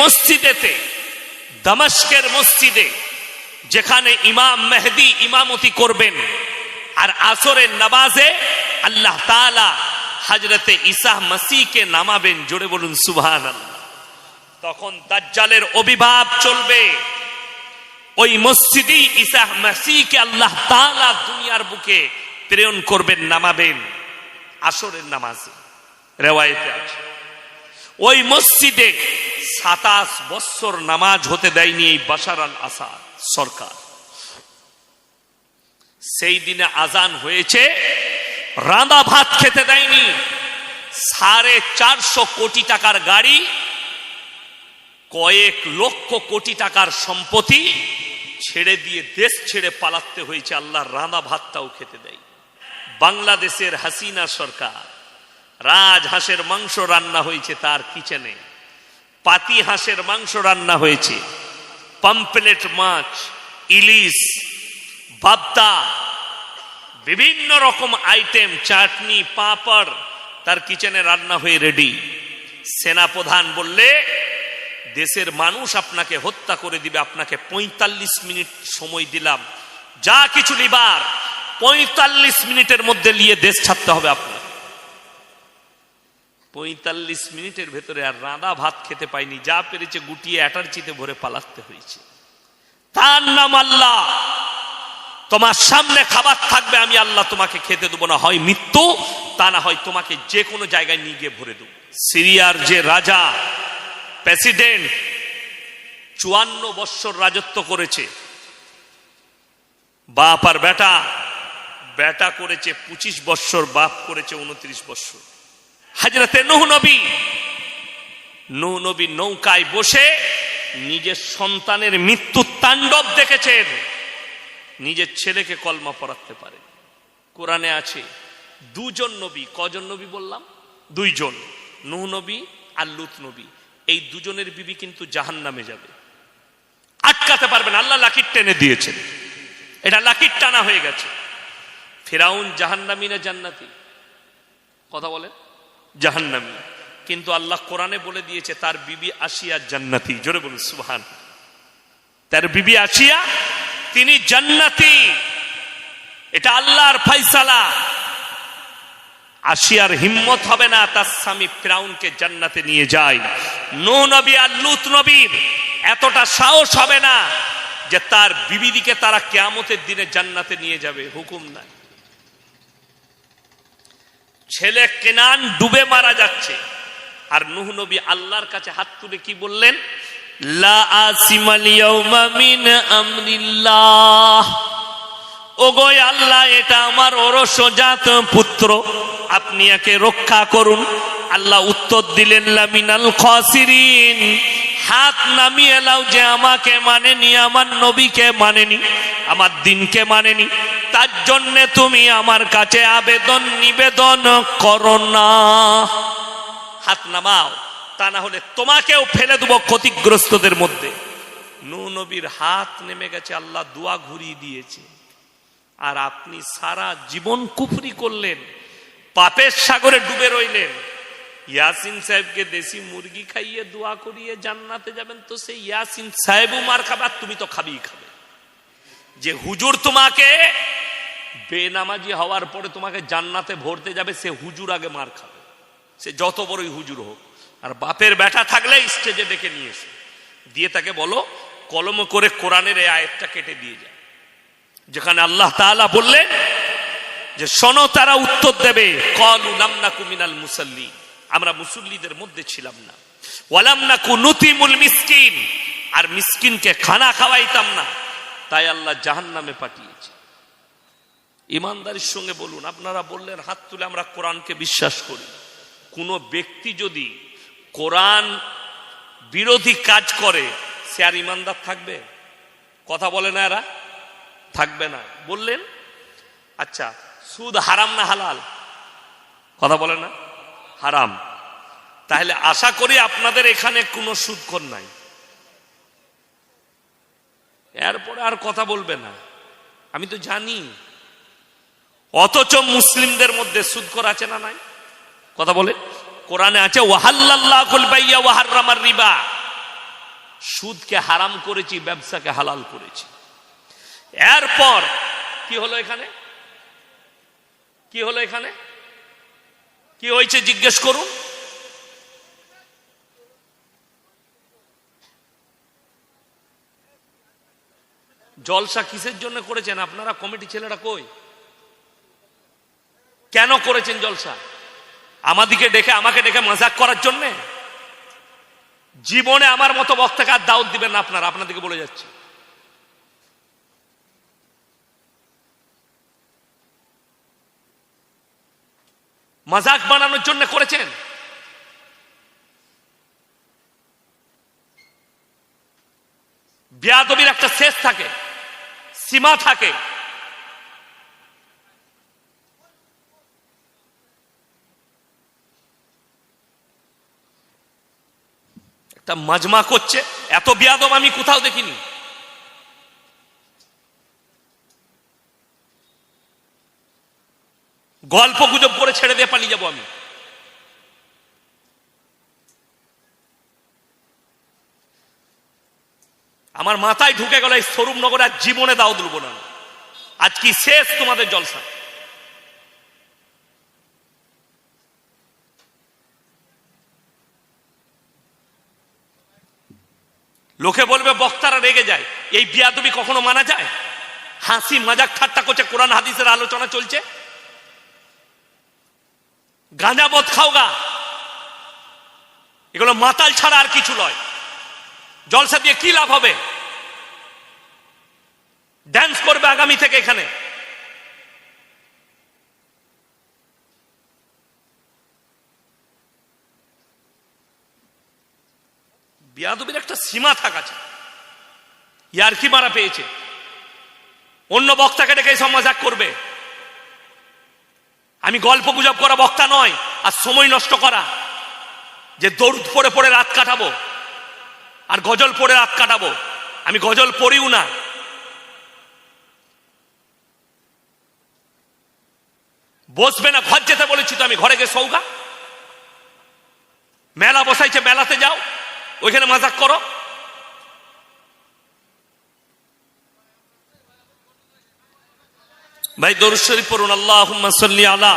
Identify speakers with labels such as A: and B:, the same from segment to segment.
A: মসজিদেতে, দামাস্কের মসজিদে, যেখানে ইমাম মেহদি ইমামতি করবেন, আর আসরের নামাজে আল্লাহ তাআলা হজরতে ইসাহ মাসিকে নামাবেন, জোরে বলুন সুবহান তখন দাজ্জালের অভিভাব চলবে, ওই মসজিদেই ইসাহ মাসিকে আল্লাহ তাআলা দুনিয়ার বুকে প্রেরণ করবেন, নামাবেন, আসরের নামাজে। রেওয়ায়েতে আছে। ওই মসজিদে সাতাশ বৎসর নামাজ হতে দেয়নি এই বাশার আল আসাদ সরকার। সেই দিনে আজান হয়েছে রাঁদা ভাত খেতে দেয়নি, সাড়ে চারশো কোটি টাকার গাড়ি, কয়েক লক্ষ কোটি টাকার সম্পত্তি ছেড়ে দিয়ে দেশ ছেড়ে পালাতে হয়েছে, আল্লাহ রাঁধা ভাতটাও খেতে দেয় বাংলাদেশের হাসিনা সরকার, রাজ হাঁসের মাংস রান্না হয়েছে তার কিচেনে। পাতি হাঁসের মাংস রান্না হয়েছে। পাম্পলেট মাছ, ইলিশ, বাবদা, বিভিন্ন রকম আইটেম, চাটনি, পাঁপড়, তার কিচেনে রান্না হয়ে রেডি। সেনাপ্রধান বললে, দেশের মানুষ আপনাকে হত্যা করে দিবে, আপনাকে পঁয়তাল্লিশ মিনিট সময় দিলাম। যা কিছু নিবার, পঁয়তাল্লিশ মিনিটের মধ্যে নিয়ে দেশ ছাড়তে হবে আপনার পঁয়তাল্লিশ মিনিটের ভেতরে আর রাঁধা ভাত খেতে পাইনি, যা পেরেছে গুটিয়ে অ্যাটার্জিতে ভরে পালাতে হয়েছে। তার নাম আল্লাহ। তোমার সামনে খাবার থাকবে, আমি আল্লাহ তোমাকে খেতে দেবো না, হয় মৃত্যু, তা না হয় তোমাকে যে কোনো জায়গায় নিয়ে গিয়ে ভরে দেবো। সিরিয়ার যে রাজা, প্রেসিডেন্ট, চুয়ান্ন বৎসর রাজত্ব করেছে। বাপ আর বেটা বেটা করেছে পঁচিশ বৎসর, বাপ করেছে উনত্রিশ বৎসর। হাজরতে নুহ নবী। নুহ নবী নৌকায় বসে নিজের সন্তানের মৃত্যু তাণ্ডব দেখেছেন। নিজের ছেলেকে কলমা পড়াতে পারে কোরআনে আছে, দুজন নবী, কজন নবী বললাম? দুইজন, নুহ নবী আর লুত নবী। এই দুজনের বিবি কিন্তু জাহান নামে যাবে। আটকাতে পারবেন, আল্লাহ লাকির টেনে দিয়েছেন। এটা লাকির টানা হয়ে গেছে। ফেরাউন জাহান্নামী না জান্নাতি? কথা বলেন। জাহান্নামী। কিন্তু আল্লাহ কোরআনে বলে দিয়েছে, তার বিবি আসিয়া জান্নাতি। জোরে বলুন, সুবহান। তার বিবি আসিয়া, তিনি জান্নাতি। এটা আল্লাহর ফাইসালা আসিয়ার হিম্মত হবে না, তার স্বামী ফ্রাউনকে জান্নাতে নিয়ে যায়। নো নবী আর লুত নবীর এতটা সাহস হবে না যে তার বিবিদিকে তারা কেয়ামতের দিনে জান্নাতে নিয়ে যাবে। হুকুম নাই। ছেলে কেনান ডুবে মারা যাচ্ছে। আর নুহ নবী আল্লাহর কাছে হাত তুলে কি বললেন? ওগো আল্লাহ, এটা আমার ওরসজাত পুত্র, আপনি একে রক্ষা করুন। আল্লাহ উত্তর দিলেন লামিনাল খাসিরিন। হাত নামিয়ে এলাও যে আমাকে মানেনি, আমার নবীকে মানেনি, আমার দিনকে মানেনি। তার জন্যে তুমি আমার কাছে আবেদন নিবেদন করো না। হাত নামাও, তা না হলে তোমাকেও ফেলে দেবো ক্ষতিগ্রস্তদের মধ্যে। নু নবীর হাত নেমে গেছে, আল্লাহ দোয়া ঘুরিয়ে দিয়েছে। আর আপনি সারা জীবন কুফরি করলেন, পাপের সাগরে ডুবে রইলেন। ইয়াসিন সাহেবকে দেশি মুরগি খাইয়ে দোয়া করিয়ে জান্নাতে যাবেন তো সেই ইয়াসিন সাহেবও মার খাবার তুমি তো খাবেই খাবে। যে হুজুর তোমাকে বেনামাজি হওয়ার পরে তোমাকে জান্নাতে ভরতে যাবে, সে হুজুর আগে মার খাবে। সে যত বড়ই হুজুর হোক। আর বাপের ব্যাটা থাকলে স্টেজে ডেকে নিয়ে দিয়ে তাকে বলো, কলম করে কোরআনের এই আয়াতটা কেটে দিয়ে যায় যেখানে আল্লাহ তাআলা বললেন যে, শোনো তারা উত্তর দেবে, কলু নামনা কুমিনাল মুসাল্লি আমরা মুসল্লিদের মধ্যে ছিলাম না। না আর মিসকিনকে খানা খাওয়াইতাম না। তাই আল্লাহ জাহান্নামে পাঠিয়েছে। ইমানদারির সঙ্গে বলুন, আপনারা বললেন, হাত তুলে আমরা কোরআনকে বিশ্বাস করি। কোনো ব্যক্তি যদি কোরআন বিরোধী কাজ করে, সে আর ইমানদার থাকবে? কথা বলে না এরা? থাকবে না। বললেন আচ্ছা সুদ হারাম না হালাল? কথা বলে না? হারাম। তাহলে আশা করি আপনাদের এখানে কোনো সুদখোর নাই। এরপরে আর কথা বলবে না। আমি তো জানি অথচ মুসলিমদের মধ্যে সুদখোর আছে না নাই? কথা বলে। কোরআনে আছে রিবা। সুদকে হারাম করেছি, ব্যবসাকে হালাল করেছি। এরপর কি হলো এখানে? কি হলো এখানে? কি হয়েছে জিজ্ঞেস করুন। জলসা কিসের জন্য করেছেন? আপনারা কমিটি ছেলেরা কই? কেন করেছেন জলসা? আমাদিকে ডেকে, আমাকে ডেকে মজাক করার জন্য? জীবনে আমার মতো বক্তাকে আর দাওয়াত দিবেন না আপনারা, আপনাদেরকে বলে যাচ্ছে। মজাক বানানোর জন্য করেছেন? বিয়াদবির একটা শেষ থাকে, সীমা থাকে। একটা মাজমা করছে। এত বিয়াদব আমি কোথাও দেখিনি। গল্প গুজব করে ছেড়ে দিয়ে পালিয়ে যাব আমি। আমার মাথায় ঢুকে গেল এই স্বরূপ নগরে আর জীবনে দাও তুলব না। আজ কি শেষ তোমাদের জলসা? লোকে বলবে, বক্তারা রেগে যায়। এই বিয়াদবি কখনো মানা যায়? হাসি মাজাক ঠাট্টা করছে, কোরআন হাদিসের আলোচনা চলছে? গাঁজা বধ খাও গা। এগুলো মাতাল ছাড়া আর কিছু নয়। জলসা দিয়ে কি লাভ হবে? ড্যান্স করবে আগামী থেকে এখানে। বিয়াদবির একটা সীমা থাকা চাই ইয়ার কি মারা পেয়েছে। অন্য বক্তাকে ডেকে সব মজাক করবে। আমি গল্প গুজব করা বক্তা নয়, আর সময় নষ্ট করা। যে দৌড় পড়ে পড়ে রাত কাটাবো, আর গজল পড়ে রাত কাটাবো, আমি গজল পড়িও না। বসবে না, ঘর যেতে বলেছি তো আমি, ঘরে গিয়ে সৌগা মেলা বসাইছে, মেলাতে যাও। ওইখানে মাজাক করো। ভাই, দরুদ শরীফ পড়ুন সাল্লি আলা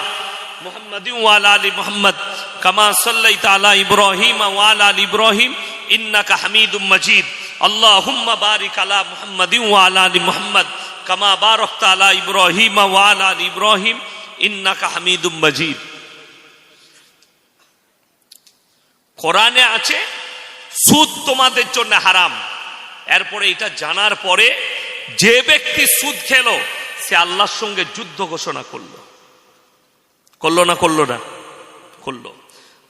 A: মুহাম্মাদ আলা মুহাম্মদ কামা সাল্লাইতা আলা ইব্রাহিম ওয়া আলা ইব্রাহিম ইন্নাকা হামিদুম মাজিদ। আল্লাহুম্মা বারিক আলা মুহাম্মাদ ওয়া আলা মুহাম্মদ কামা বারাকতা আলা ইব্রাহিম ওয়া আলা ইব্রাহিম ইন্নাকা হামিদুম মাজিদ। কোরআনে আছে সুদ তোমাদের জন্য হারাম। এরপরে এটা জানার পরে যে ব্যক্তি সুদ খেলো, সে আল্লাহর সঙ্গে যুদ্ধ ঘোষণা করল। করল না করল না? করল।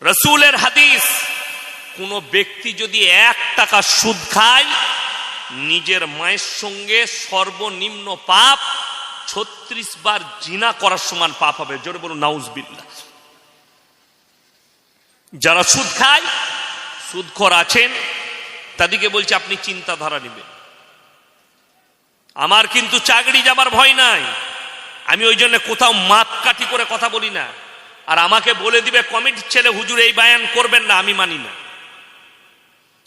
A: রসুলের হাদিস, কোন ব্যক্তি যদি এক টাকা সুদ খায়, নিজের মায়ের সঙ্গে সর্বনিম্ন পাপ ছত্রিশ বার জিনা করার সমান পাপ হবে। জোরে বলুন নাউজবিল্লা যারা সুদ খায় সুদখর আছেন, তাদেরকে বলছে, আপনি চিন্তাধারা নেবেন। আমার কিন্তু চাকরি যাবার ভয় নাই। আমি ওই জন্য কোথাও মাপকাঠি করে কথা বলি না। আর আমাকে বলে দিবে, কমিটির ছেলে, হুজুর, এই বায়ান করবেন না, আমি মানি না।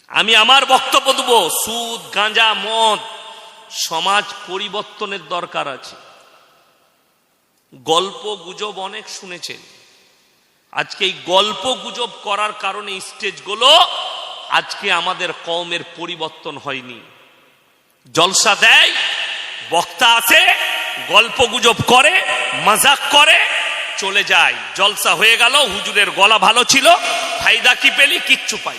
A: আমি আমার বক্তব্য দেব, সুদ, গাঁজা, মদ, সমাজ পরিবর্তনের দরকার আছে। গল্প, গুজব অনেক শুনেছেন। আজকে এই গল্প গুজব করার কারণে স্টেজগুলো আজকে আমাদের কমের পরিবর্তন হয়নি। জলসা দেয়, বক্তা আছে গল্প গুজব করে, মজাক করে, চলে যায়। জলসা হয়ে গেল, হুজুরের গলা ভালো ছিল, ফায়দা কি পেলি? কিচ্ছু পাই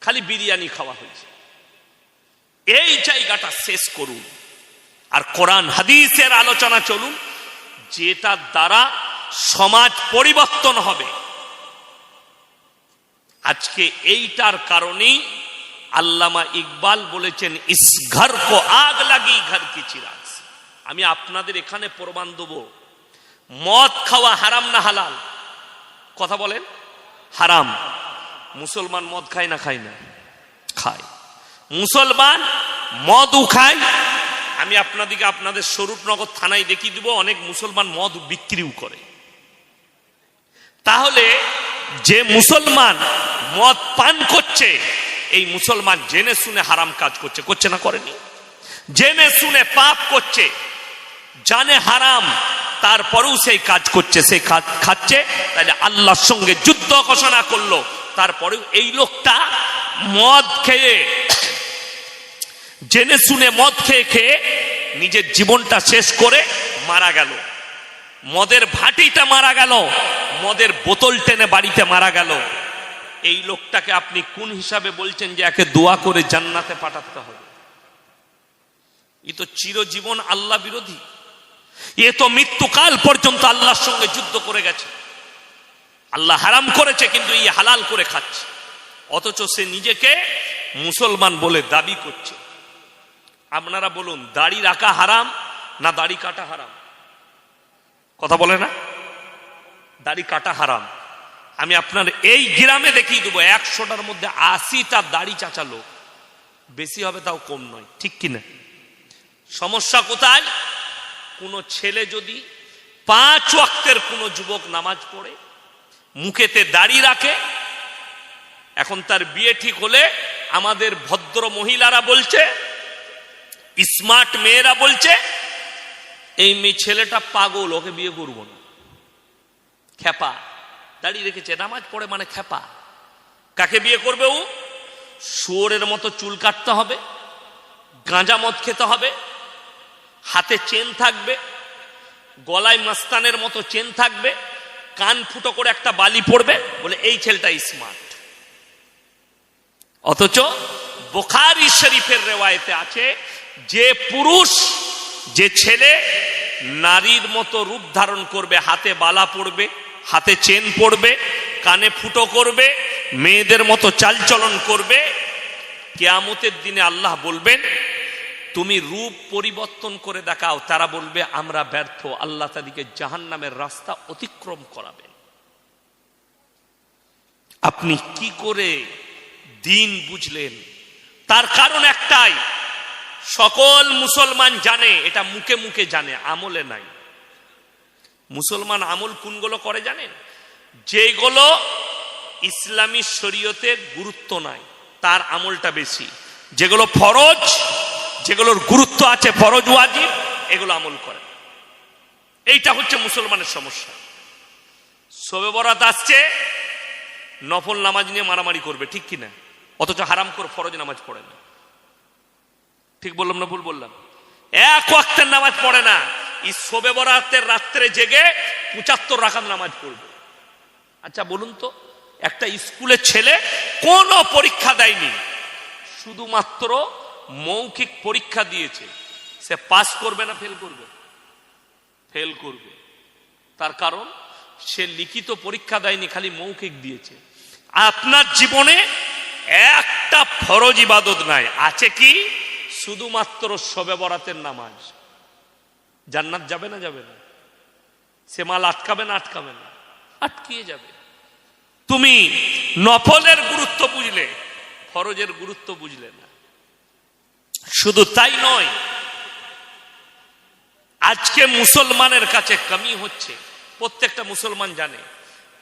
A: খালি বিরিয়ানি খাওয়া হয়েছে। এই জায়গাটা শেষ করুন। আর কোরআন, হাদিসের আলোচনা চলুন। যেটার দ্বারা সমাজ পরিবর্তন হবে। আজকে এইটার কারণেই আল্লামা ইকবাল বলেছেন, ইস কো আগ লাগি, ঘর কি চিরাগ আমি আপনাদের এখানে প্রমাণ দেব। মদ খাওয়া হারাম না হালাল? কথা বলেন। হারাম। মুসলমান মদ খায় না খায় না? খায়। মুসলমান মদও খায়। আমি আপনাদেরকে আপনাদের স্বরূপনগর থানায় দেখিয়ে দিব, অনেক মুসলমান মদ বিক্রিও করে। তাহলে যে মুসলমান মদ পান করছে, এই মুসলমান জেনে শুনে হারাম কাজ করছে করছে না করেনি? জেনে শুনে পাপ করছে, জানে হারাম, তারপরেও সেই কাজ করছে, সেই খাচ্ছে, তাহলে আল্লাহর সঙ্গে যুদ্ধ ঘোষণা করল, তারপরেও এই লোকটা মদ খেয়ে, জেনে শুনে মদ খেয়ে খেয়ে নিজের জীবনটা শেষ করে মারা গেল। মদের ভাটিটা মারা গেল, মদের বোতল টেনে বাড়িতে মারা গেল। এই লোকটাকে আপনি কোন হিসাবে বলছেন যে একে দোয়া করে জান্নাতে পাঠাতে হবে? এ তো চিরজীবন আল্লাহ বিরোধী। এ তো মৃত্যুকাল পর্যন্ত আল্লাহর সঙ্গে যুদ্ধ করে গেছে। আল্লাহ হারাম করেছে, কিন্তু এই হালাল করে খাচ্ছে। অথচ সে নিজেকে মুসলমান বলে দাবি করছে। আপনারা বলুন, দাড়ি রাখা হারাম না দাড়ি কাটা হারাম? কথা বলে না? দাড়ি কাটা হারাম। আমি আপনার এই গ্রামে দেখিয়ে দেবো, একশোটার মধ্যে আশিটা দাড়ি চাচা লোক। বেশি হবে তাও কম নয়, ঠিক কিনা সমস্যা কোথায়? কোনো ছেলে যদি পাঁচ ওয়াক্তের কোনো যুবক নামাজ পড়ে, মুখেতে দাড়ি রাখে, এখন তার বিয়ে ঠিক হলে আমাদের ভদ্র মহিলারা বলছে, স্মার্ট মেয়েরা বলছে এই ছেলেটা পাগল, ওকে বিয়ে করব না। খেপা দাঁড়িয়ে রেখেছে, নামাজ পড়ে মানে খেপা কাকে বিয়ে করবে ও? শুয়োরের মতো চুল কাটতে হবে, গাঁজা মদ খেতে হবে, হাতে চেন থাকবে, গলায় মাস্তানের মতো চেন থাকবে, কান ফুটো করে একটা বালি পড়বে, বলে এই ছেলেটা স্মার্ট অথচ বোখারি শরীফের রেওয়ায়তে আছে, যে পুরুষ, যে ছেলে নারীর মতো রূপ ধারণ করবে, হাতে বালা পড়বে, হাতে চেন পড়বে, কানে ফুটো করবে, মেয়েদের মতো চালচলন করবে। কেয়ামতের দিনে আল্লাহ বলবেন, তুমি রূপ পরিবর্তন করে দেখাও। তারা বলবে, আমরা ব্যর্থ। আল্লাহ তাদেরকে জাহান নামের রাস্তা অতিক্রম করাবেন আপনি কি করে দিন বুঝলেন? তার কারণ একটাই সকল মুসলমান জানে, এটা মুখে মুখে জানে, আমলে নাই। মুসলমান আমল কোনগুলো করে জানেন? যেগুলো ইসলামী শরীয়তে গুরুত্ব নাই, তার আমলটা বেশি। যেগুলো ফরজ, যেগুলোর গুরুত্ব আছে, ফরজ, ওয়াজিব, এগুলো আমল করে। এইটা হচ্ছে মুসলমানের সমস্যা। শোবে বরাত আসছে, নফল নামাজ নিয়ে মারামারি করবে, ঠিক কিনা? অথচ হারাম করে ফরজ নামাজ পড়ে না। ঠিক বললাম না ভুল বললাম? এক ওয়াক্তের নামাজ পড়ে না। এই শোবে বরাতের রাত্রে জেগে পঁচাত্তর রাখার নামাজ পড়বে। আচ্ছা বলুন তো, একটা স্কুলের ছেলে কোনো পরীক্ষা দেয়নি, শুধুমাত্র মৌখিক পরীক্ষা দিয়েছে। সে পাস করবে না ফেল করবে? ফেল করবে। তার কারণ, সে লিখিত পরীক্ষা দেয়নি, খালি মৌখিক দিয়েছে। আপনার জীবনে একটা ফরজ ইবাদত নাই। আছে কি? শুধুমাত্র শবে বরাতের নামাজ। জান্নাত যাবে না যাবে না। সে মাল আটকাবে না আটকাবে না। আটকিয়ে যাবে। তুমি নফলের গুরুত্ব বুঝলে, ফরজের গুরুত্ব বুঝলে না। শুধু তাই নয়, আজকে মুসলমানের কাছে কমি হচ্ছে। প্রত্যেকটা মুসলমান জানে,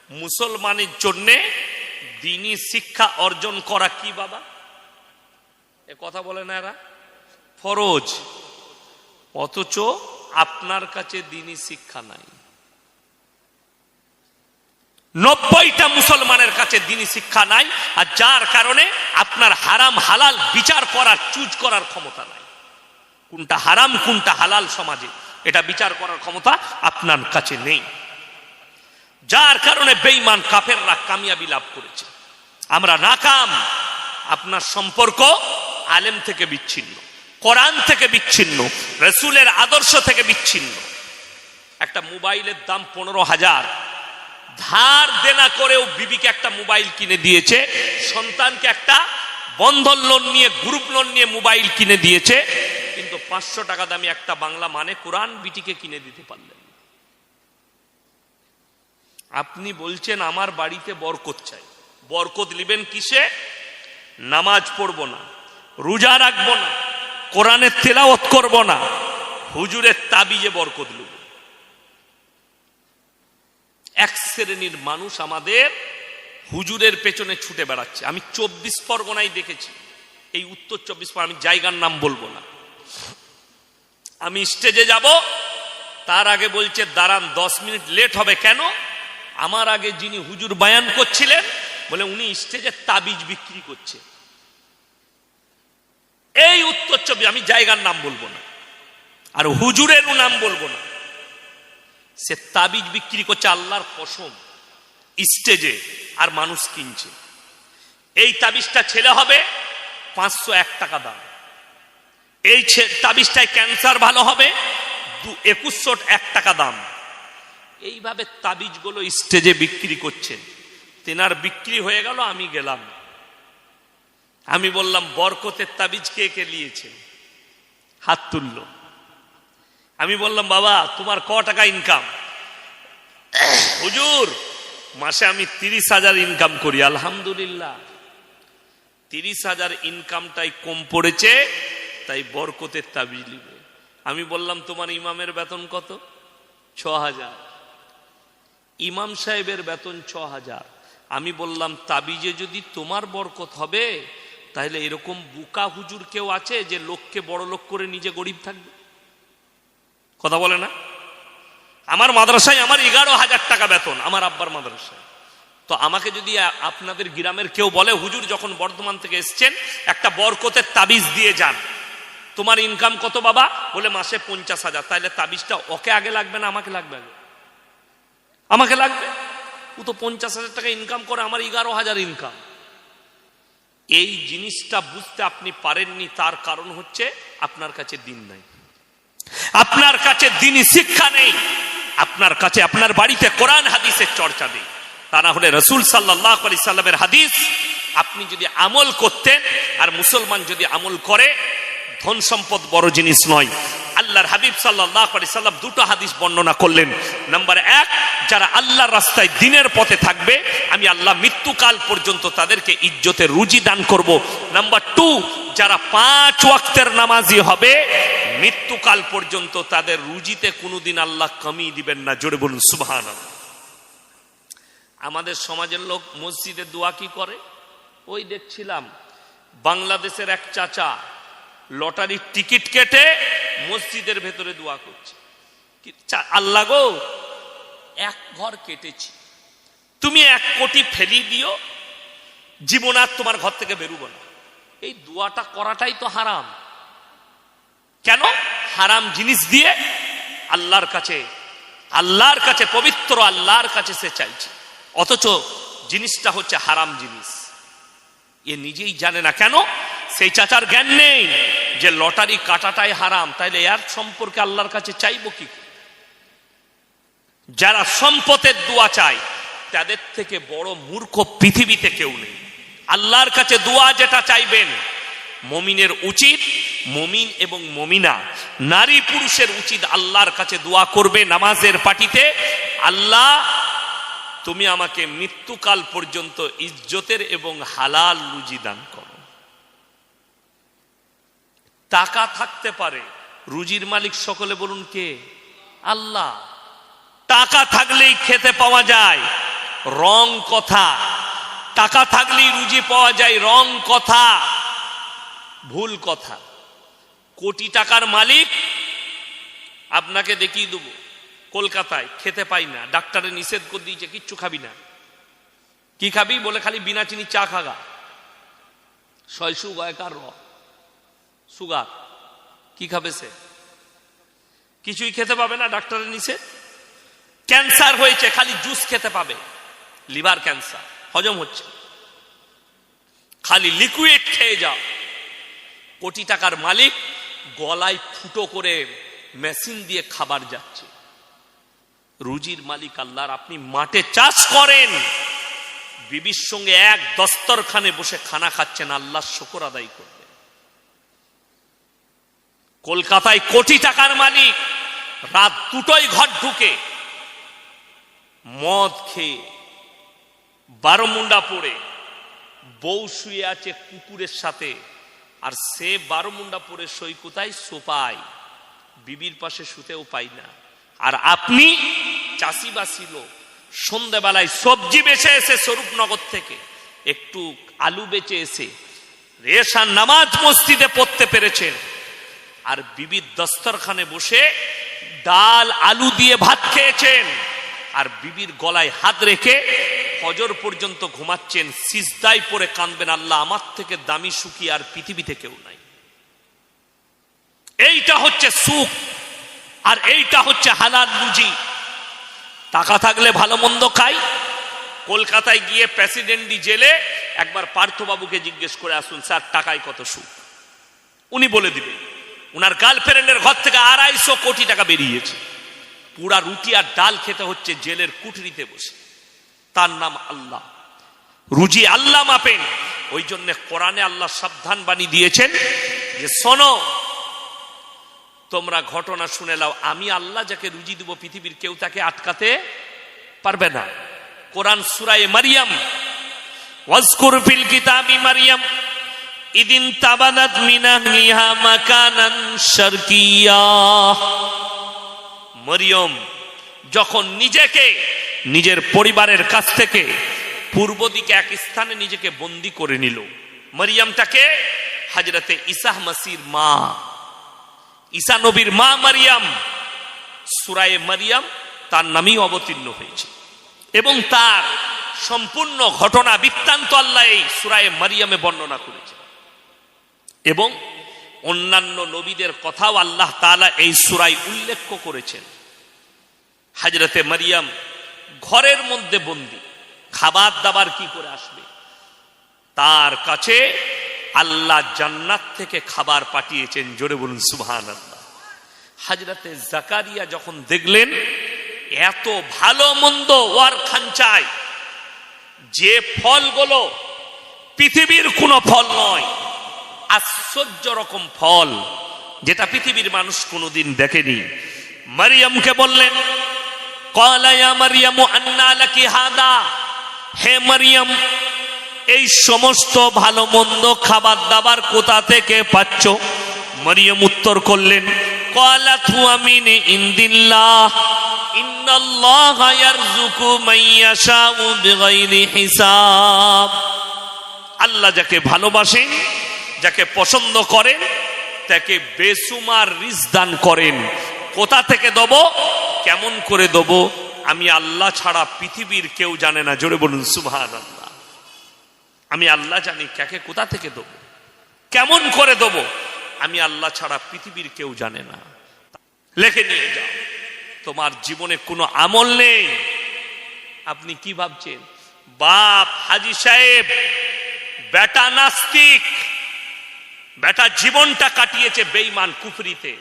A: মুসলমানের জন্যে দিনই শিক্ষা অর্জন করা কি বাবা? এ কথা বলে না এরা? ফরজ, অথচ আপনার কাছে দিনই শিক্ষা নাই। নব্বইটা মুসলমানের কাছে দিনই শিক্ষা নাই, আর যার কারণে আপনার হারাম হালাল বিচার করার, চুজ করার ক্ষমতা নাই। কোনটা হারাম, কোনটা হালাল সমাজে, এটা বিচার করার ক্ষমতা আপনার কাছে নেই। যার কারণে বেইমান কাফেররা কামিয়াবি লাভ করেছে। আমরা নাকাম, আপনার সম্পর্ক আলেম থেকে বিচ্ছিন্ন। কোরআন থেকে বিচ্ছিন্ন, রসুলের আদর্শ থেকে বিচ্ছিন্ন। একটা মোবাইলের দাম পনেরো হাজার। ধার দেনা করেও বিবিকে একটা মোবাইল কিনে দিয়েছে, সন্তানকে একটা বন্ধন লোন নিয়ে গ্রুপ লোন নিয়ে মোবাইল কিনে দিয়েছে, কিন্তু পাঁচশো টাকা দামি একটা বাংলা মানে কোরআন বিটিকে কিনে দিতে পারলেন আপনি বলছেন, আমার বাড়িতে বরকত চাই। বরকত নিবেন কিসে? নামাজ পড়ব না, রোজা রাখব না কোরআনের তেলাওয়াত করব না, হুজুরের তাবিজে বরকত লুব। এক শ্রেণির মানুষ আমাদের হুজুরের পেছনে ছুটে বেড়াচ্ছে। আমি চব্বিশ পরগনায় দেখেছি। এই উত্তর চব্বিশ পরগনা, আমি জায়গার নাম বলব না। আমি স্টেজে যাব, তার আগে বলছে, দাঁড়ান, দশ মিনিট লেট হবে কেন? আমার আগে যিনি হুজুর বায়ান করছিলেন, বলে উনি স্টেজে তাবিজ বিক্রি করছে। এই উত্তর চব্বিশ আমি জায়গার নাম বলব না। আর হুজুরেরও নাম বলব না। সে তাবিজ বিক্রি করছে আল্লাহর কসম। স্টেজে আর মানুষ কিনছে। এই তাবিজটা ছেলে হবে পাঁচশো এক টাকা দাম। এই তাবিজটায় ক্যান্সার ভালো হবে দু একুশশো এক টাকা দাম। এইভাবে তাবিজগুলো স্টেজে বিক্রি করছেন তেনার বিক্রি হয়ে গেল, আমি গেলাম। আমি বললাম, বরকতের তাবিজ কে কে নিয়েছে? হাত তুললো। আমি বললাম, বাবা, তোমার ক টাকা ইনকাম হুজুর, মাসে আমি তিরিশ হাজার ইনকাম করি, আলহামদুলিল্লাহ। তিরিশ হাজার ইনকামটাই কম পড়েছে, তাই বরকতের তাবিজ নিবে। আমি বললাম, তোমার ইমামের বেতন কত? ছ হাজার। ইমাম সাহেবের বেতন ছ হাজার। আমি বললাম, তাবিজে যদি তোমার বরকত হবে তাহলে এরকম বুকা হুজুর কেউ আছে যে লোককে বড় লোক করে নিজে গরিব থাকবে? কথা বলে না? আমার মাদ্রাসায় আমার এগারো হাজার টাকা বেতন, আমার আব্বার মাদ্রাসায়। তো আমাকে যদি আপনাদের গ্রামের কেউ বলে, হুজুর, যখন বর্ধমান থেকে এসছেন, একটা বরকতের তাবিজ দিয়ে যান। তোমার ইনকাম কত বাবা? বলে, মাসে পঞ্চাশ হাজার। তাহলে তাবিজটা ওকে আগে লাগবে না আমাকে লাগবে আগে? আমাকে লাগবে। ও তো পঞ্চাশ হাজার টাকা ইনকাম করে, আমার এগারো হাজার ইনকাম এই জিনিসটা বুঝতে আপনি পারেননি, তার কারণ হচ্ছে আপনার কাছে দিন নাই। আপনার কাছে দিনই শিক্ষা নেই। আপনার কাছে, আপনার বাড়িতে কোরআন, হাদিসের চর্চা নেই। তা না হলে রসুল সাল্লাহ আলি সাল্লামের হাদিস আপনি যদি আমল করতেন, আর মুসলমান যদি আমল করে, ধন সম্পদ বড় জিনিস নয়। আল্লাহর হাবিব সাল্লাহ সাল্লাম দুটো হাদিস বর্ণনা করলেন। নাম্বার এক, যারা আল্লাহর রাস্তায় দিনের পথে থাকবে, আমি আল্লাহ মৃত্যুকাল পর্যন্ত তাদেরকে ইজ্জতের রুজি দান করব। নাম্বার টু, যারা পাঁচ ওয়াক্তের নামাজি হবে, মৃত্যুকাল পর্যন্ত তাদের রুজিতে কোনোদিন আল্লাহ কমিয়ে দিবেন না। জোরে বলুন সুবহান আমাদের সমাজের লোক মসজিদে দোয়া কি করে? ওই দেখছিলাম, বাংলাদেশের এক চাচা লটারির টিকিট কেটে মসজিদের ভেতরে দোয়া করছে। আল্লাহ গো, এক ঘর কেটেছি। তুমি এক কোটি ফেলি দিও, জীবন আর তোমার ঘর থেকে বেরুবো না। এই দোয়াটা করাটাই তো হারাম। কেন? হারাম জিনিস দিয়ে আল্লাহর কাছে আল্লাহর কাছে, পবিত্র আল্লাহর কাছে সে চাইছে। অথচ জিনিসটা হচ্ছে হারাম জিনিস। এ নিজেই জানে না কেন? সেই চাচার জ্ঞান নেই। যে লটারি কাটাটাই হারাম, তাইলে এর সম্পর্কে আল্লাহর কাছে চাইব কি যারা সম্পদের দোয়া চায়, তাদের থেকে বড় মূর্খ পৃথিবীতে কেউ নেই। আল্লাহর কাছে দোয়া যেটা চাইবেন, মমিনের উচিত, মমিন এবং মমিনা, নারী পুরুষের উচিত আল্লাহর কাছে দোয়া করবে নামাজের পাটিতে, আল্লাহ, তুমি আমাকে মৃত্যুকাল পর্যন্ত ইজ্জতের এবং হালাল রুজি দান টাকা থাকতে পারে। রুজির মালিক সকলে বলুন কে? আল্লাহ। টাকা থাকলেই খেতে পাওয়া যায়, রং কথা। টাকা থাকলেই রুজি পাওয়া যায়, রং কথা। ভুল কথা। কোটি টাকার মালিক আপনাকে দেখিয়ে দেবো। কলকাতায় খেতে পাই না, ডাক্তারে নিষেধ করে দিয়েছে, কিচ্ছু খাবি না। কি খাবি? বলে খালি বিনা চিনি চা খাগা। ছয়শো গয়কার র সুগার। কি খাবে সে? কিছুই খেতে পাবে না ডাক্তারের নিষেধ ক্যান্সার হয়েছে, খালি জুস খেতে পাবে। লিভার ক্যান্সার, হজম হচ্ছে। খালি লিকুইড খেয়ে যাও। কোটি টাকার মালিক গলায় ফুটো করে মেশিন দিয়ে খাবার যাচ্ছে। রুজির মালিক আল্লাহর, আপনি মাঠে চাষ করেন। বিবির সঙ্গে এক দস্তরখানে বসে খানা খাচ্ছেন, আল্লাহ শকর আদায় করবেন কলকাতায় কোটি টাকার মালিক, রাত দুটোই ঘর ঢুকে মদ খেয়ে বারো মুন্ডা পড়ে, বউ শুয়ে আছে কুকুরের সাথে, আর সে বারো মুন্ডা পরে সই কোথায় সোপায় বিবির পাশে শুতেও পাই না। আর আপনি চাষিবাসী লোক, সন্ধেবেলায় সবজি বেচে এসে স্বরূপনগর থেকে, একটু আলু বেচে এসে রেশান নামাজ মসজিদে পড়তে পেরেছেন। আর বিবির দস্তরখানে বসে ডাল আলু দিয়ে ভাত খেয়েছেন। আর বিবির গলায় হাত রেখে ফজর পর্যন্ত ঘুমাচ্ছেন সিজদাই পরে কাঁদবেন আল্লাহ, আমার থেকে দামি সুখী আর পৃথিবীতে কেউ নাই। এইটা হচ্ছে সুখ, আর এইটা হচ্ছে হালাল রুজি টাকা থাকলে ভালো মন্দ খাই, কলকাতায় গিয়ে প্রেসিডেন্টি জেলে একবার পার্থবাবুকে জিজ্ঞেস করে আসুন, স্যার, টাকায় কত সুখ? উনি বলে দিবেন। উনার গার্লফ্রেন্ডের ঘর থেকে আড়াইশো কোটি টাকা বেরিয়েছে। পুরা রুটি আর ডাল খেতে হচ্ছে জেলের কুঠরিতে বসে। তার নাম আল্লাহ। রুজি আল্লাহ মাপেন। ওই জন্য কোরআনে আল্লাহ সাবধান বাণী দিয়েছেন যে, শোনো, তোমরা ঘটনা শুনে নাও। আমি আল্লাহ যাকে রুজি দিব, পৃথিবীর কেউ তাকে আটকাতে পারবে না। কোরআন সুরায় মারিয়াম, ওয়াজকুর ফিল কিতাবি মারিয়াম ইদিন তাবানাত মিনাহলিহা মাকানান শারকিয়া। মরিয়ম, যখন নিজেকে, নিজের পরিবারের কাছ থেকে পূর্ব দিকে এক স্থানে নিজেকে বন্দি করে নিল, মরিয়মটাকে হাজরতে ইসাহ মাসির মা, ঈসা নবীর মা মারিয়াম, সুরায়ে মারিয়াম তার নামেই অবতীর্ণ হয়েছে এবং তার সম্পূর্ণ ঘটনা বৃত্তান্ত আল্লাহ এই সুরায়ে মারিয়ামে বর্ণনা করেছে এবং অন্যান্য নবীদের কথাও আল্লাহ তালা এই সুরাই উল্লেখ করেছেন। হাজরতে মারিয়াম ঘরের মধ্যে বন্দি, খাবার দাবার কি করে আসবে? তার কাছে আল্লাহ জান্নাত থেকে খাবার পাঠিয়েছেন, জোরে বলুন সুবহান আল্লাহ হাজরতে জাকারিয়া যখন দেখলেন, এত ভালো মন্দ ওয়ার খাঞ্চায় যে ফলগুলো পৃথিবীর কোনো ফল নয় আশ্চর্য রকম ফল যেটা পৃথিবীর মানুষ কোনোদিন দেখেনি। মারিয়ামকে বললেন হে মারিয়াম, এই সমস্ত ভালো মন্দ খাবার দাবার কোথা থেকে পাচ্ছ? মারিয়াম উত্তর করলেন কলা থুয়ামিন ইন্দিল্লাহ আল্লাহ যাকে ভালোবাসেন যাকে পছন্দ করেন, তাকে বেসুমার রিজ দান করেন। কোথা থেকে দেব? কেমন করে দেব? আমি আল্লাহ ছাড়া পৃথিবীর কেউ জানে না। জোরে বলুন সুবহান আল্লাহ আমি আল্লাহ জানি কাকে কোথা থেকে দেব। কেমন করে দেব? আমি আল্লাহ ছাড়া পৃথিবীর কেউ জানে না। লেখে নিয়ে যাও। তোমার জীবনে কোনো আমল নেই। আপনি কি ভাবছেন? বাপ হাজি সাহেব, বেটা নাস্তিক। বেটা জীবনটা কাটিয়েছে বেইমান কুফরিতে।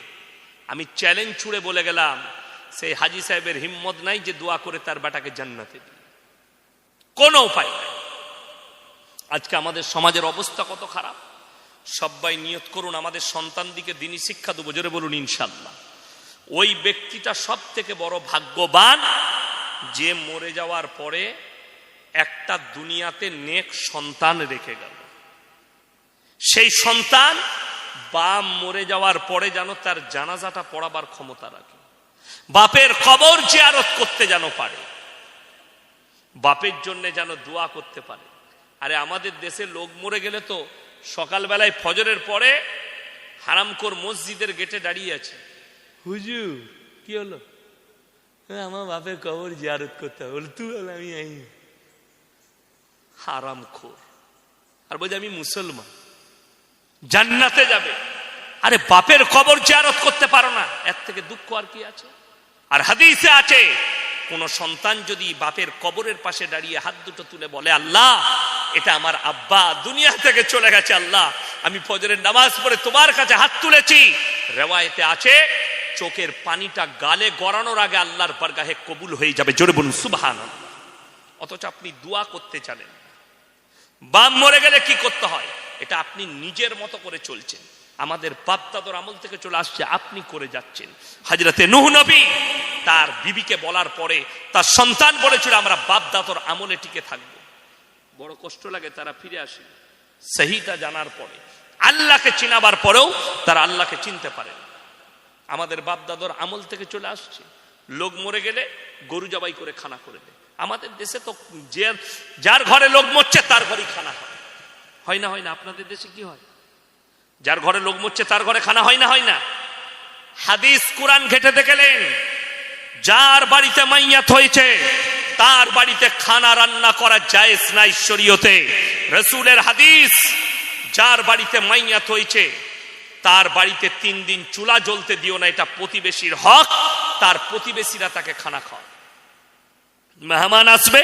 A: আমি চ্যালেঞ্জ ছুড়ে বলে গেলাম, সেই হাজি সাহেবের হিম্মত নাই যে দোয়া করে তার বেটাকে জান্নাতে দিই কোনো উপায় নাই। আজকে আমাদের সমাজের অবস্থা কত খারাপ। সবাই নিয়ত করুন, আমাদের সন্তান দিকে দিনই শিক্ষা দেবো, জোরে বলুন ইনশাল্লাহ ওই ব্যক্তিটা সব থেকে বড় ভাগ্যবান যে মরে যাওয়ার পরে একটা দুনিয়াতে নেক সন্তান রেখে গেল। সেই সন্তান বাপ মরে যাওয়ার পরে যেন তার জানাজাটা পড়াবার ক্ষমতা রাখে। বাপের কবর জিয়ারত করতে যেন পারে। বাপের জন্য যেন দোয়া করতে পারে। আরে আমাদের দেশে লোক মরে গেলে তো সকালবেলায় ফজরের পরে হারামকোর মসজিদের গেটে দাঁড়িয়ে আছে। হুজুর কি হলো? "হ্যাঁ, আমার বাপের কবর জিয়ারত করতে হবে। তুই বল আমি হারামখোর। আর বলছে আমি মুসলমান। জান্নাতে যাবে। আরে বাপের কবর জিয়ারত করতে পারো না। এর থেকে দুঃখ আর কি আছে? আর হাদিসে আছে, কোন সন্তান যদি বাপের কবরের পাশে দাঁড়িয়ে হাত দুটো তুলে বলে, আল্লাহ, এটা আমার আব্বা, দুনিয়া থেকে চলে গেছে, আল্লাহ, আমি ফজরের নামাজ পড়ে তোমার কাছে হাত তুলেছি। রেওয়ায়তে আছে, চোখের পানিটা গালে গড়ানোর আগে আল্লাহর বারগাহে কবুল হয়ে যাবে। জোরে বলুন সুবহান অথচ আপনি দোয়া করতে জানেন বাম মরে গেলে কি করতে হয়? এটা আপনি নিজের মতো করে চলছেন। আমাদের বাপদাদর আমল থেকে চলে আসছে, আপনি করে যাচ্ছেন। হাজরতে নুহ নবী তার বিবিকে বলার পরে তার সন্তান বলেছিল, আমরা বাপদাদর আমলে টিকে থাকব। বড় কষ্ট লাগে, তারা ফিরে আসে। সহিটা জানার পরে, আল্লাহকে চিনাবার পরেও তারা আল্লাহকে চিনতে পারে না। আমাদের বাপদাদর আমল থেকে চলে আসছে। লোক মরে গেলে গরু জবাই করে খানা করে দেয়। আমাদের দেশে তো যে যার ঘরে লোক মরছে, তার ঘরেই খানা হয়। হয় না হয় না, আপনাদের দেশে কি হয়? যার ঘরে লোক মরছে, তার ঘরে খানা হয় না হয় না। হাদিস কোরআন ঘেটে দেখলেন, যার বাড়িতে মাইয়াত হয়েছে, তার বাড়িতে খানা রান্না করা জায়েজ না ঈশ্বরীয়তে রসুলের হাদিস, যার বাড়িতে মাইয়াত হয়েছে, তার বাড়িতে তিন দিন চুলা জ্বলতে দিও না, এটা প্রতিবেশীর হক, তার প্রতিবেশীরা তাকে খানা খাওয়া মেহমান আসবে,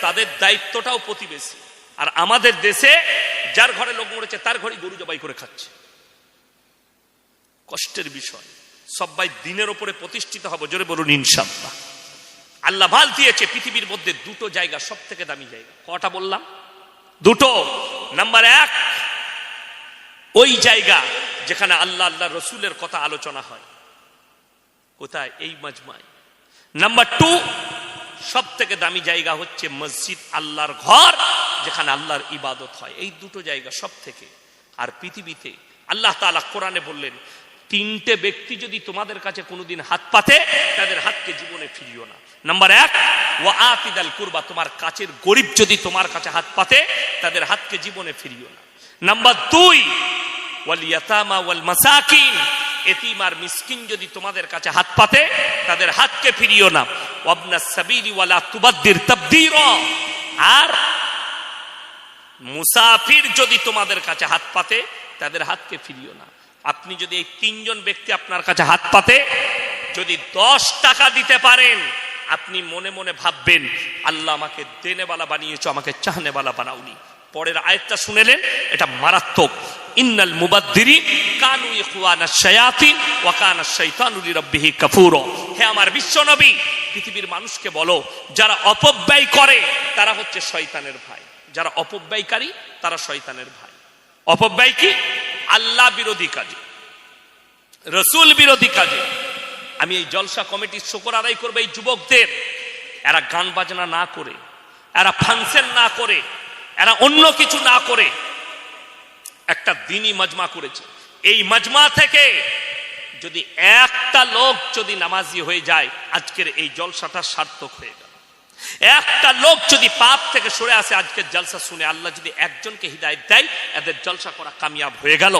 A: তাদের দায়িত্বটাও প্রতিবেশী। আর আমাদের দেশে যার ঘরে লোক মরেছে, তার ঘরে গরু জবাই করে খাচ্ছে। কষ্টের বিষয়। সবাই দিনের ওপরে প্রতিষ্ঠিত হবে, জোরে বলুন ইনশাল্লাহ আল্লাহ ভালো দিয়েছে, পৃথিবীর মধ্যে দুটো জায়গা সব থেকে দামি জায়গা। কটা বললাম? দুটো। নাম্বার এক, ওই জায়গা যেখানে আল্লাহ আল্লাহ রসুলের কথা আলোচনা হয়। কোথায়? এই মাজমায়। নাম্বার টু সব থেকে দামি জায়গা হচ্ছে মসজিদ আল্লাহর ঘর, যেখানে আল্লাহর ইবাদত হয়। এই দুটো জায়গা সব থেকে আর পৃথিবীতে আল্লাহ তাআলা কোরআনে বললেন, তিনটে ব্যক্তি যদি তোমাদের কাছে কোনোদিন হাত পাতে, তাদের হাতকে জীবনে ফিরিও না। নাম্বার এক ও আতিদাল কুরবা, তোমার কাছের গরিব যদি তোমার কাছে হাত পাতে, তাদের হাতকে জীবনে ফিরিও না। নাম্বার দুই, ওয়াল ইয়াতামা ওয়াল মাসাকিন এতিম আর মিসকিন যদি তোমাদের কাছে হাত পাতে, তাদের হাতকে ফিরিও না। ওয়াবনা সাবিলি ওয়ালা তুবাদ্দির তাবদীরা। আর মুসাফির যদি তোমাদের কাছে হাত পাতে, তাদের হাতকে ফিরিও না। আপনি যদি এই তিনজন ব্যক্তি আপনার কাছে হাত পাতে, যদি দশ টাকা দিতে পারেন, আপনি মনে মনে ভাববেন, আল্লাহ আমাকে দেনেওয়ালা বানিয়েছ, আমাকে চাহনেওয়ালা বানাওনি। পরের আয়াতটা শুনেলেন এটা মারাত্মক। ইন্নাল মুবাদ্দিরি কানু ইখওয়ানা শায়াতিন ওয়া কানা শাইতানু লিরাব্বিহি কাফুরা। হে আমার বিশ্বনবী পৃথিবীর মানুষকে বলো, যারা অপব্যয় করে, তারা হচ্ছে শয়তানের ভাই। যারা অপব্যয়কারী, তারা শয়তানের ভাই। অপব্যয় কি? আল্লাহ বিরোধী কাজে, রসুল বিরোধী কাজে। আমি এই জলসা কমিটির শকর আদায় করব এই যুবকদের। এরা গান বাজনা না করে, এরা ফাংশন না করে, এরা অন্য কিছু না করে। একটা দিনই মাজমা করেছে। এই মাজমা থেকে যদি একটা লোক যদি নামাজি হয়ে যায়, আজকের এই জলসাটা সার্থক হয়ে গেল। একটা লোক যদি পাপ থেকে সরে আসে, আজকের জলসা শুনে আল্লাহ যদি একজনকে হৃদায়ত দেয়, এদের জলসা করা কামিয়াব হয়ে গেল।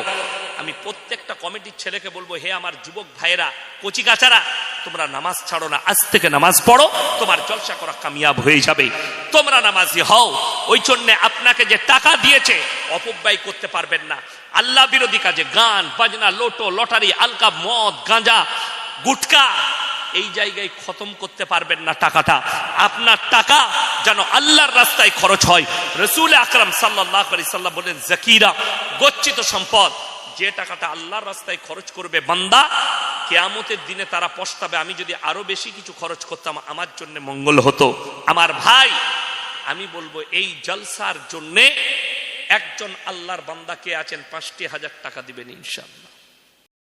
A: আমি প্রত্যেকটা কমিটির ছেলেকে বলব, হে আমার যুবক ভাইয়েরা, কচি গাছারা তোমরা নামাজ ছাড়ো না, আজ থেকে নামাজ পড়ো, তোমার জলসা করা কামিয়াব হয়ে যাবে। তোমরা নামাজি হও, ওই জন্য আপনাকে যে টাকা দিয়েছে, অপব্যয় করতে পারবেন না। আল্লাহ বিরোধী কাজে গান, বাজনা, লোটো, লটারি আলকা মদ, গাঁজা, গুটকা, এই জায়গায় খতম করতে পারবেন না টাকাটা। আপনার টাকা যেন আল্লাহর রাস্তায় খরচ হয়। রসুল আকরাম সাল্লাহ সাল্লাম বলেন, জাকিরা, গচ্ছিত সম্পদ যে টাকাটা আল্লাহর রাস্তায় খরচ করবে বান্দা, কেয়ামতের দিনে তারা পস্তাবে, আমি যদি আরও বেশি কিছু খরচ করতাম, আমার জন্য মঙ্গল হতো। আমার ভাই, আমি বলব এই জলসার জন্যে একজন আল্লাহর বান্দা কে আছেন, পাঁচটি হাজার টাকা দিবেন ইনশাল্লাহ